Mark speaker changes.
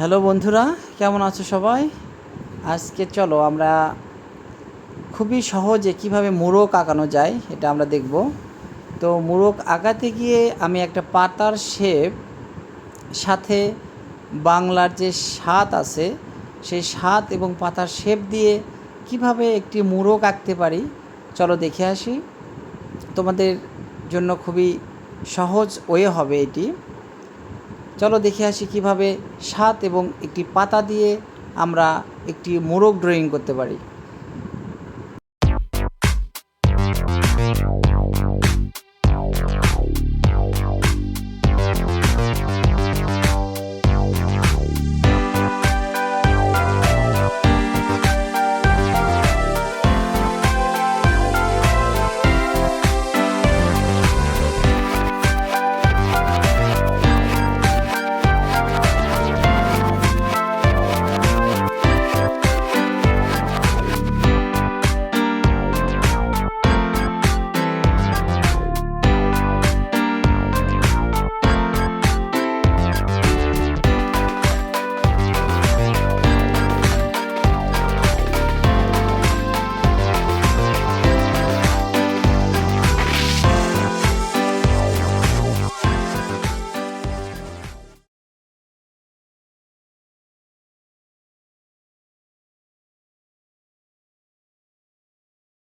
Speaker 1: Hello বন্ধুরা, কেমন আছো সবাই? আজকে চলো আমরা খুবই সহজে কীভাবে মোড়ক আঁকানো যায় এটা আমরা দেখব। তো মোড়ক আঁকাতে গিয়ে আমি একটা পাতার শেপ, সাথে বাংলার যে স্বাদ আছে, সেই স্বাদ এবং পাতার শেপ দিয়ে কীভাবে একটি মোড়ক আঁকতে পারি, চলো দেখে আসি। তোমাদের জন্য খুবই সহজ ওয়ে হবে এটি। চলো দেখে আসি কীভাবে সাত এবং একটি পাতা দিয়ে আমরা একটি মোরগ ড্রয়িং করতে পারি।